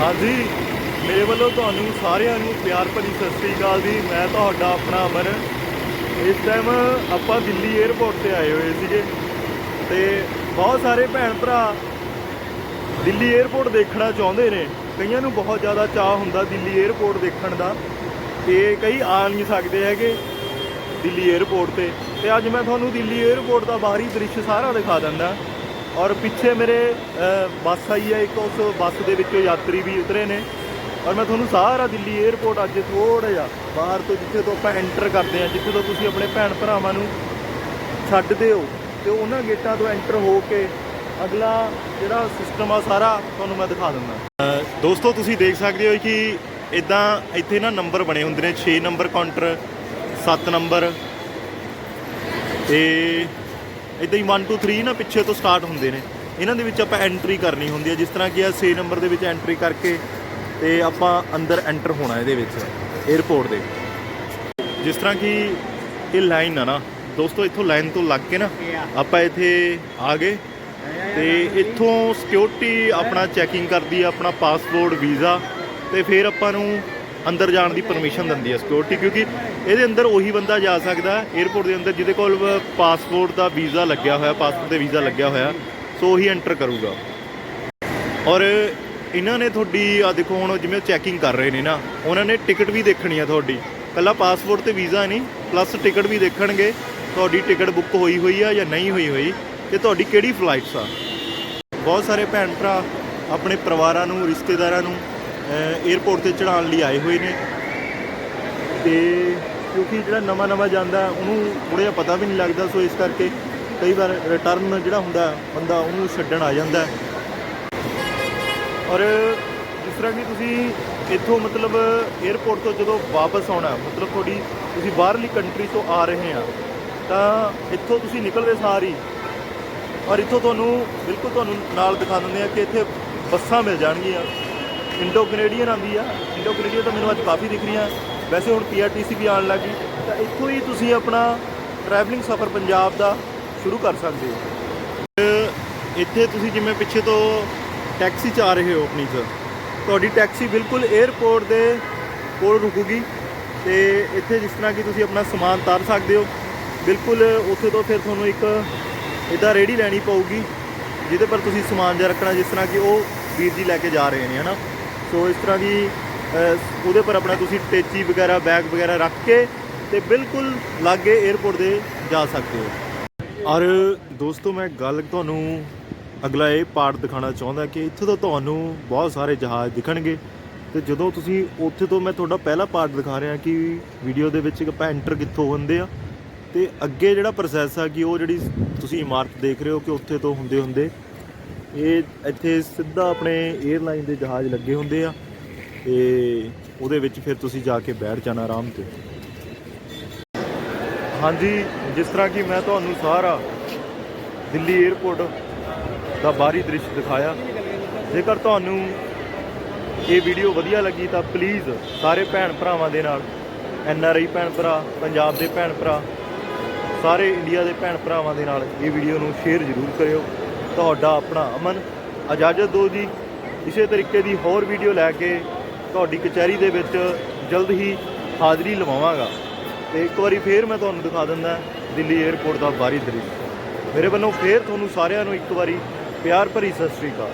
ਹਾਂਜੀ, ਮੇਰੇ ਵੱਲੋਂ ਤੁਹਾਨੂੰ ਸਾਰਿਆਂ ਨੂੰ ਪਿਆਰ ਭਰੀ ਸਤਿ ਸ੍ਰੀ ਅਕਾਲ ਜੀ। ਮੈਂ ਤੁਹਾਡਾ ਆਪਣਾ ਅਮਰ। ਇਸ ਟਾਈਮ ਆਪਾਂ ਦਿੱਲੀ 에ਅਰਪੋਰਟ ਤੇ ਆਏ ਹੋਏ ਸੀਗੇ ਤੇ ਬਹੁਤ ਸਾਰੇ ਭੈਣ ਭਰਾ ਦਿੱਲੀ 에ਅਰਪੋਰਟ ਦੇਖਣਾ ਚਾਹੁੰਦੇ ਨੇ। ਕਈਆਂ ਨੂੰ ਬਹੁਤ ਜ਼ਿਆਦਾ ਚਾਹ ਹੁੰਦਾ ਦਿੱਲੀ 에ਅਰਪੋਰਟ ਦੇਖਣ ਦਾ ਤੇ ਕਈ ਆ ਨਹੀਂ ਸਕਦੇ ਹੈਗੇ ਦਿੱਲੀ 에ਅਰਪੋਰਟ ਤੇ। ਤੇ ਅੱਜ ਮੈਂ ਤੁਹਾਨੂੰ ਦਿੱਲੀ 에ਅਰਪੋਰਟ ਦਾ ਬਾਹਰੀ ਦ੍ਰਿਸ਼ ਸਾਰਾ ਦਿਖਾ ਦਿੰਦਾ। ਔਰ ਪਿੱਛੇ ਮੇਰੇ ਬੱਸ ਆਈ ਹੈ, ਇੱਕ ਉਸ ਬੱਸ ਦੇ ਵਿੱਚੋਂ ਯਾਤਰੀ ਵੀ ਉਤਰੇ ਨੇ। ਔਰ ਮੈਂ ਤੁਹਾਨੂੰ ਸਾਰਾ ਦਿੱਲੀ 에ਅਰਪੋਰਟ ਅੱਜ ਥੋੜਾ ਜਿਹਾ ਬਾਹਰ ਤੋਂ ਜਿੱਥੇ ਤੋਂ ਆਪਾਂ ਐਂਟਰ ਕਰਦੇ ਹਾਂ, ਜਿੱਥੇ ਤੋਂ ਤੁਸੀਂ ਆਪਣੇ ਭੈਣ ਭਰਾਵਾਂ ਨੂੰ ਛੱਡਦੇ ਹੋ ਤੇ ਉਹਨਾਂ ਗੇਟਾਂ ਤੋਂ ਐਂਟਰ ਹੋ ਕੇ ਅਗਲਾ ਜਿਹੜਾ ਸਿਸਟਮ ਆ ਸਾਰਾ ਤੁਹਾਨੂੰ ਮੈਂ ਦਿਖਾ ਦਿੰਦਾ। ਦੋਸਤੋ, ਤੁਸੀਂ ਦੇਖ ਸਕਦੇ ਹੋ ਕਿ ਇਦਾਂ ਇੱਥੇ ਨਾ ਨੰਬਰ ਬਣੇ ਹੁੰਦੇ ਨੇ 6 ਨੰਬਰ ਕਾਊਂਟਰ 7 ਨੰਬਰ ਤੇ ਇਦਾਂ ਹੀ 1 2 3 ਨਾ ਪਿੱਛੇ ਤੋਂ ਸਟਾਰਟ ਹੁੰਦੇ ਨੇ। ਇਹਨਾਂ ਦੇ ਵਿੱਚ ਆਪਾਂ ਐਂਟਰੀ ਕਰਨੀ ਹੁੰਦੀ ਹੈ, ਜਿਸ ਤਰ੍ਹਾਂ ਕਿ ਆ 6 ਨੰਬਰ ਦੇ ਵਿੱਚ ਐਂਟਰੀ ਕਰਕੇ ਤੇ ਆਪਾਂ ਅੰਦਰ ਐਂਟਰ ਹੋਣਾ ਇਹਦੇ ਵਿੱਚ 에ਅਰਪੋਰਟ ਦੇ। ਜਿਸ ਤਰ੍ਹਾਂ ਕਿ ਇਹ ਲਾਈਨ ਆ ਨਾ, ਦੋਸਤੋ ਇੱਥੋਂ ਲਾਈਨ ਤੋਂ ਲੱਗ ਕੇ ਨਾ, ਆਪਾਂ ਇੱਥੇ ਆ ਗਏ ਤੇ ਇੱਥੋਂ ਸਿਕਿਉਰਿਟੀ ਆਪਣਾ ਚੈਕਿੰਗ ਕਰਦੀ ਆ, ਆਪਣਾ ਪਾਸਪੋਰਟ ਵੀਜ਼ਾ ਤੇ ਫਿਰ ਆਪਾਂ ਨੂੰ ਅੰਦਰ ਜਾਣ ਦੀ ਪਰਮਿਸ਼ਨ ਦਿੰਦੀ ਹੈ ਸਿਕਿਉਰਿਟੀ ਕਿਉਂਕਿ ਇਹਦੇ ਅੰਦਰ ਉਹੀ ਬੰਦਾ ਜਾ ਸਕਦਾ 에ਅਰਪੋਰਟ ਦੇ ਅੰਦਰ, ਜਿਹਦੇ ਕੋਲ ਪਾਸਪੋਰਟ ਦਾ ਵੀਜ਼ਾ ਲੱਗਿਆ ਹੋਇਆ ਪਾਸਪੋਰਟ ਦੇ ਵੀਜ਼ਾ ਲੱਗਿਆ ਹੋਇਆ, ਸੋ ਉਹੀ ਐਂਟਰ ਕਰੂਗਾ। ਔਰ ਇਹਨਾਂ ਨੇ ਤੁਹਾਡੀ ਆ ਦੇਖੋ ਹੁਣ ਜਿਵੇਂ ਚੈਕਿੰਗ ਕਰ ਰਹੇ ਨੇ ਨਾ, ਉਹਨਾਂ ਨੇ ਟਿਕਟ ਵੀ ਦੇਖਣੀ ਆ ਤੁਹਾਡੀ। ਪਹਿਲਾਂ ਪਾਸਪੋਰਟ ਤੇ ਵੀਜ਼ਾ ਨਹੀਂ ਪਲੱਸ ਟਿਕਟ ਵੀ ਦੇਖਣਗੇ, ਤੁਹਾਡੀ ਟਿਕਟ ਬੁੱਕ ਹੋਈ ਹੋਈ ਆ ਜਾਂ ਨਹੀਂ ਹੋਈ ਹੋਈ, ਤੇ ਤੁਹਾਡੀ ਕਿਹੜੀ ਫਲਾਈਟਸ ਆ? ਬਹੁਤ ਸਾਰੇ ਭੈਣ ਭਰਾ ਆਪਣੇ ਪਰਿਵਾਰਾਂ ਨੂੰ, ਰਿਸ਼ਤੇਦਾਰਾਂ ਨੂੰ 에ਅਰਪੋਰਟ ਤੇ ਚੜਾਉਣ ਲਈ ਆਏ ਹੋਏ ਨੇ। ਤੇ ਕਿਉਂਕਿ ਜਿਹੜਾ ਨਵਾਂ ਨਵਾਂ ਜਾਂਦਾ, ਉਹਨੂੰ ਥੋੜ੍ਹਾ ਜਿਹਾ ਪਤਾ ਵੀ ਨਹੀਂ ਲੱਗਦਾ, ਸੋ ਇਸ ਕਰਕੇ ਕਈ ਵਾਰ ਰਿਟਰਨ ਜਿਹੜਾ ਹੁੰਦਾ, ਬੰਦਾ ਉਹਨੂੰ ਛੱਡਣ ਆ ਜਾਂਦਾ ਔਰ ਜਿਸ ਤਰ੍ਹਾਂ ਕਿ ਤੁਸੀਂ ਇੱਥੋਂ ਮਤਲਬ 에ਅਰਪੋਰਟ ਤੋਂ ਜਦੋਂ ਵਾਪਸ ਆਉਣਾ, ਮਤਲਬ ਤੁਹਾਡੀ ਤੁਸੀਂ ਬਾਹਰਲੀ ਕੰਟਰੀ ਤੋਂ ਆ ਰਹੇ ਆ, ਤਾਂ ਇੱਥੋਂ ਤੁਸੀਂ ਨਿਕਲਦੇ ਸਾਰ। ਹੀ ਔਰ ਇੱਥੋਂ ਤੁਹਾਨੂੰ ਬਿਲਕੁਲ ਤੁਹਾਨੂੰ ਨਾਲ ਦਿਖਾ ਦਿੰਦੇ ਆ ਕਿ ਇੱਥੇ ਬੱਸਾਂ ਮਿਲ ਜਾਣਗੀਆਂ। ਇੰਡੋ ਕੈਨੇਡੀਅਨ ਆਂਦੀ ਆ। ਇੰਡੋ ਕੈਨੇਡੀਅਨ ਤਾਂ ਮੈਨੂੰ ਅੱਜ ਕਾਫੀ ਦਿਖ ਰਹੀਆਂ। ਵੈਸੇ ਹੁਣ ਪੀਆਰਟੀਸੀ ਵੀ ਆਉਣ ਲੱਗੀ ਤਾਂ ਇੱਥੋਂ ਹੀ ਤੁਸੀਂ ਆਪਣਾ ਟਰੈਵਲਿੰਗ ਸਫ਼ਰ ਪੰਜਾਬ ਦਾ ਸ਼ੁਰੂ ਕਰ ਸਕਦੇ ਹੋ। ਇੱਥੇ ਤੁਸੀਂ ਜਿਵੇਂ ਪਿੱਛੇ ਤੋਂ ਟੈਕਸੀ 'ਚ ਆ ਰਹੇ ਹੋ ਆਪਣੀ 'ਚ ਤੁਹਾਡੀ ਟੈਕਸੀ ਬਿਲਕੁਲ 에ਅਰਪੋਰਟ ਦੇ ਕੋਲ ਰੁਕੂਗੀ। ਤੇ ਇੱਥੇ ਜਿਸ ਤਰ੍ਹਾਂ ਕਿ ਤੁਸੀਂ ਆਪਣਾ ਸਮਾਨ ਤਾਰ ਸਕਦੇ ਹੋ। ਬਿਲਕੁਲ ਉੱਥੇ ਤੋਂ ਫਿਰ ਤੁਹਾਨੂੰ ਇੱਕ ਇਦਾਂ ਰੇੜੀ ਲੈਣੀ ਪਊਗੀ ਜਿਹਦੇ ਪਰ ਤੁਸੀਂ ਸਮਾਨ ਜਿਹਾ ਰੱਖਣਾ ਜਿਸ ਤਰ੍ਹਾਂ ਕਿ ਉਹ ਵੀਰ ਜੀ ਲੈ ਕੇ ਜਾ ਰਹੇ ਨੇ ਹਨਾ? ਸੋ ਇਸ ਤਰ੍ਹਾਂ ਦੀ ਉਹਦੇ ਪਰ ਆਪਣਾ ਤੁਸੀਂ ਟੇਚੀ ਵਗੈਰਾ, ਬੈਗ ਵਗੈਰਾ ਰੱਖ ਕੇ ਤੇ ਬਿਲਕੁਲ ਲਾਗੇ 에ਅਰਪੋਰਟ ਦੇ ਜਾ ਸਕਦੇ ਹੋ। ਔਰ ਦੋਸਤੋ, ਮੈਂ ਗੱਲ ਤੁਹਾਨੂੰ ਅਗਲਾ ਇਹ ਪਾਰਟ ਦਿਖਾਣਾ ਚਾਹੁੰਦਾ ਕਿ ਇੱਥੋਂ ਤੋਂ ਤੁਹਾਨੂੰ ਬਹੁਤ ਸਾਰੇ ਜਹਾਜ਼ ਦਿਖਣਗੇ। ਤੇ ਜਦੋਂ ਤੁਸੀਂ ਉੱਥੇ ਤੋਂ ਮੈਂ ਤੁਹਾਡਾ ਪਹਿਲਾ ਪਾਰਟ ਦਿਖਾ ਰਿਹਾ ਕਿ ਵੀਡੀਓ ਦੇ ਵਿੱਚ ਆਪਾਂ ਐਂਟਰ ਕਿੱਥੋਂ ਹੁੰਦੇ ਆ। ਤੇ ਅੱਗੇ ਜਿਹੜਾ ਪ੍ਰੋਸੈਸ ਆ ਕਿ ਉਹ ਜਿਹੜੀ ਤੁਸੀਂ ਇਮਾਰਤ ਦੇਖ ਰਹੇ ਹੋ ਕਿ ਉੱਥੇ ਤੋਂ ਹੁੰਦੇ ਹੁੰਦੇ ਇਹ ਇੱਥੇ ਸਿੱਧਾ ਆਪਣੇ 에ਅਰਲਾਈਨ ਦੇ ਜਹਾਜ਼ ਲੱਗੇ ਹੁੰਦੇ ਆ ਤੇ ਉਹਦੇ ਵਿੱਚ ਫਿਰ ਤੁਸੀਂ ਜਾ ਕੇ ਬੈਠ ਜਾਣਾ ਆਰਾਮ ਤੇ। ਹਾਂਜੀ, ਜਿਸ ਤਰ੍ਹਾਂ ਕਿ ਮੈਂ ਤੁਹਾਨੂੰ ਸਾਰਾ ਦਿੱਲੀ 에ਅਰਪੋਰਟ ਦਾ ਬਾਹਰੀ ਦ੍ਰਿਸ਼ ਦਿਖਾਇਆ। ਜੇਕਰ ਤੁਹਾਨੂੰ ਇਹ ਵੀਡੀਓ ਵਧੀਆ ਲੱਗੀ ਤਾਂ ਪਲੀਜ਼ ਸਾਰੇ ਭੈਣ ਭਰਾਵਾਂ ਦੇ ਨਾਲ ਐਨ ਆਰ ਆਈ ਭੈਣ ਭਰਾ, ਪੰਜਾਬ ਦੇ ਭੈਣ ਭਰਾ, ਸਾਰੇ ਇੰਡੀਆ ਦੇ ਭੈਣ ਭਰਾਵਾਂ ਦੇ ਨਾਲ ਇਹ ਵੀਡੀਓ ਨੂੰ ਸ਼ੇਅਰ ਜ਼ਰੂਰ ਕਰਿਓ। ਤੁਹਾਡਾ, ਆਪਣਾ ਅਮਨ ਇਜਾਜ਼ਤ ਦਿਓ ਜੀ, ਇਸੇ ਤਰੀਕੇ ਦੀ ਹੋਰ ਵੀਡੀਓ ਲੈ ਕੇ ਤੁਹਾਡੀ ਕਚਹਿਰੀ ਦੇ ਵਿੱਚ ਜਲਦ ਹੀ ਹਾਜ਼ਰੀ ਲਵਾਵਾਂਗਾ। ਤੇ ਇੱਕ ਵਾਰੀ ਫੇਰ ਮੈਂ ਤੁਹਾਨੂੰ ਦਿਖਾ ਦਿੰਦਾ, ਦਿੱਲੀ 에ਅਰਪੋਰਟ ਦਾ ਬਾਹਰੀ ਦ੍ਰਿਸ਼। ਮੇਰੇ ਵੱਲੋਂ ਫੇਰ ਤੁਹਾਨੂੰ ਸਾਰਿਆਂ ਨੂੰ ਇੱਕ ਵਾਰੀ ਪਿਆਰ ਭਰੀ ਸਤਿ ਸ੍ਰੀ ਅਕਾਲ।